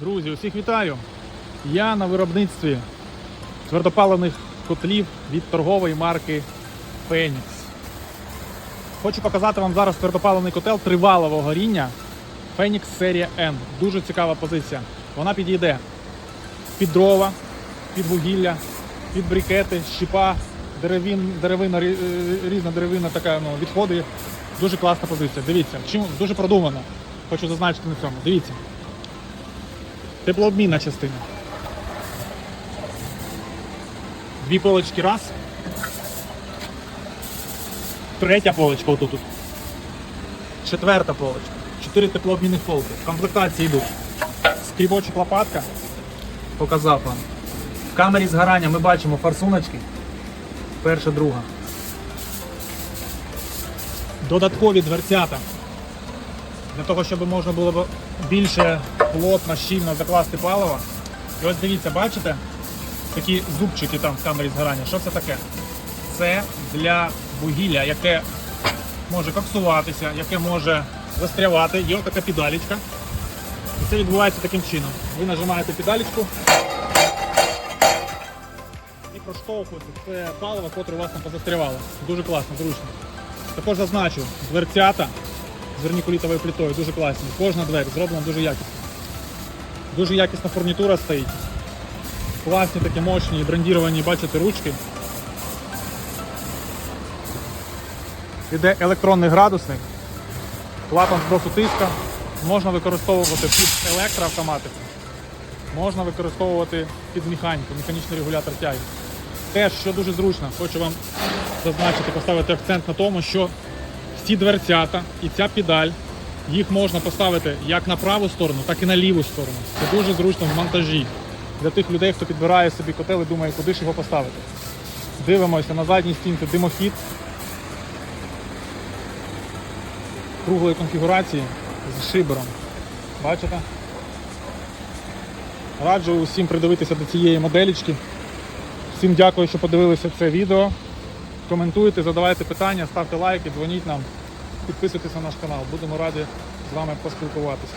Друзі, усіх вітаю! Я на виробництві твердопаливних котлів від торгової марки Phoenix. Хочу показати вам зараз твердопаливний котел тривалого горіння Phoenix серія N. Дуже цікава позиція. Вона підійде під дрова, під вугілля, під брикети, щіпа, деревін, деревина, е, різна деревина, така ну, відходи. Дуже класна позиція. Дивіться, чим дуже продумано. Хочу зазначити на цьому. Дивіться. Теплообмінна частина. Дві полочки раз. Третя полочка отут. Четверта полочка. Чотири теплообмінних полки. В комплектації йдуть. Скрібочок лопатка. Показав вам. В камері згорання ми бачимо форсуночки. Перша, друга. Додаткові дверцята. Для того, щоб можна було більше плотно, щільно закласти паливо. І ось дивіться, бачите? Такі зубчики там в камері згорання. Що це таке? Це для вугілля, яке може коксуватися, яке може застрявати. Є така педалічка. І це відбувається таким чином. Ви нажимаєте педалічку і проштовхуєте це паливо, котре у вас там позастрявало. Дуже класно, зручно. Також зазначу, дверцята з вернікулітовою плитою, дуже класні. Кожна двері зроблена дуже якісно. Дуже якісна фурнітура стоїть. Класні такі мощні, брендіровані, бачите, ручки. Іде електронний градусник, клапан збросу тиска. Можна використовувати під електроавтоматику, можна використовувати під механіку, механічний регулятор тяги. Теж, що дуже зручно, хочу вам зазначити, поставити акцент на тому, що ці дверцята і ця педаль, їх можна поставити як на праву сторону, так і на ліву сторону. Це дуже зручно в монтажі для тих людей, хто підбирає собі котел і думає, куди ж його поставити. Дивимося на задній стінці димохід круглої конфігурації з шибером. Бачите? Раджу усім придивитися до цієї моделічки. Всім дякую, що подивилися це відео. Коментуйте, задавайте питання, ставте лайки, дзвоніть нам, підписуйтесь на наш канал. Будемо раді з вами поспілкуватися.